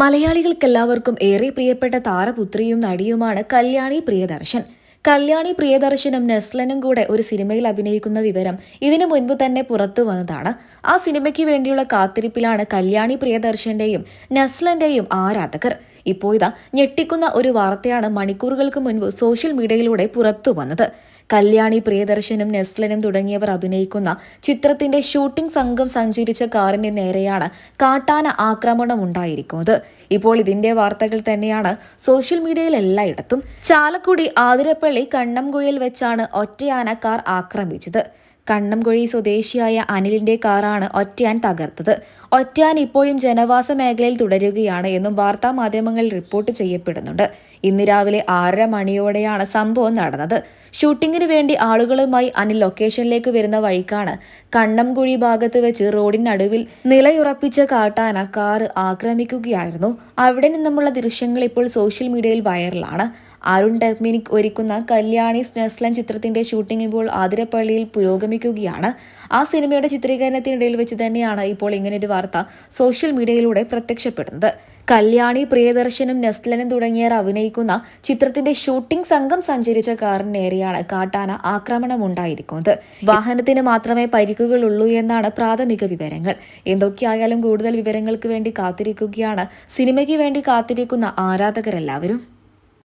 മലയാളികൾക്കെല്ലാവർക്കും ഏറെ പ്രിയപ്പെട്ട താരപുത്രിയും നടിയുമാണ് കല്യാണി പ്രിയദർശൻ. കല്യാണി പ്രിയദർശനും നെസ്ലനും കൂടെ ഒരു സിനിമയിൽ അഭിനയിക്കുന്ന വിവരം ഇതിനു മുൻപ് തന്നെ പുറത്തു വന്നതാണ്. ആ സിനിമയ്ക്ക് വേണ്ടിയുള്ള കാത്തിരിപ്പിലാണ് കല്യാണി പ്രിയദർശന്റെയും നെസ്ലന്റെയും ആരാധകർ. ഇപ്പോൾ ഇതാ ഞെട്ടിക്കുന്ന ഒരു വാർത്തയാണ് മണിക്കൂറുകൾക്ക് മുൻപ് സോഷ്യൽ മീഡിയയിലൂടെ പുറത്തു വന്നത്. കല്യാണി പ്രിയദർശനും നെസ്ലനും തുടങ്ങിയവർ അഭിനയിക്കുന്ന ചിത്രത്തിന്റെ ഷൂട്ടിംഗ് സംഘം സഞ്ചരിച്ച കാറിന്റെ നേരെയാണ് കാട്ടാന ആക്രമണം ഉണ്ടായിരിക്കുന്നത്. ഇപ്പോൾ ഇതിന്റെ വാർത്തകൾ തന്നെയാണ് സോഷ്യൽ മീഡിയയിൽ എല്ലായിടത്തും. ചാലക്കുടി ആതിരപ്പള്ളി കണ്ണംകുഴിയിൽ വെച്ചാണ് ഒറ്റയാന കാർ ആക്രമിച്ചത്. കണ്ണംകുഴി സ്വദേശിയായ അനിലിന്റെ കാറാണ് ഒറ്റയാൻ തകർത്തത്. ഒറ്റയാൻ ഇപ്പോഴും ജനവാസ മേഖലയിൽ തുടരുകയാണ് എന്നും വാർത്താ മാധ്യമങ്ങളിൽ റിപ്പോർട്ട് ചെയ്യപ്പെടുന്നുണ്ട്. ഇന്ന് രാവിലെ ആറര മണിയോടെയാണ് സംഭവം നടന്നത്. ഷൂട്ടിങ്ങിന് വേണ്ടി ആളുകളുമായി അനിൽ ലൊക്കേഷനിലേക്ക് വരുന്ന വഴിക്കാണ് കണ്ണംകുഴി ഭാഗത്ത് വെച്ച് റോഡിനടുവിൽ നിലയുറപ്പിച്ച കാട്ടാന കാർ ആക്രമിക്കുകയായിരുന്നു. അവിടെ നിന്നുമുള്ള ദൃശ്യങ്ങൾ ഇപ്പോൾ സോഷ്യൽ മീഡിയയിൽ വൈറലാണ്. അരുൺ ഡെഗ്മിനിക് ഒരുക്കുന്ന കല്യാണി സ്നെസ്ലൻ ചിത്രത്തിന്റെ ഷൂട്ടിംഗ് ഇപ്പോൾ ആതിരപ്പള്ളിയിൽ പുരോഗമിക്കുകയാണ്. ആ സിനിമയുടെ ചിത്രീകരണത്തിനിടയിൽ വെച്ച് തന്നെയാണ് ഇപ്പോൾ ഇങ്ങനൊരു വാർത്ത സോഷ്യൽ മീഡിയയിലൂടെ പ്രത്യക്ഷപ്പെടുന്നത്. കല്യാണി പ്രിയദർശനും നെസ്ലനും തുടങ്ങിയവർ അഭിനയിക്കുന്ന ചിത്രത്തിന്റെ ഷൂട്ടിംഗ് സംഘം സഞ്ചരിച്ച കാറിനേറെയാണ് കാട്ടാന ആക്രമണം ഉണ്ടായിരിക്കുന്നത് വാഹനത്തിന് മാത്രമേ പരിക്കുകളുള്ളൂ എന്നാണ് പ്രാഥമിക വിവരങ്ങൾ. എന്തൊക്കെയായാലും കൂടുതൽ വിവരങ്ങൾക്ക് വേണ്ടി കാത്തിരിക്കുകയാണ്. സിനിമയ്ക്ക് വേണ്ടി കാത്തിരിക്കുന്ന ആരാധകരെല്ലാവരും.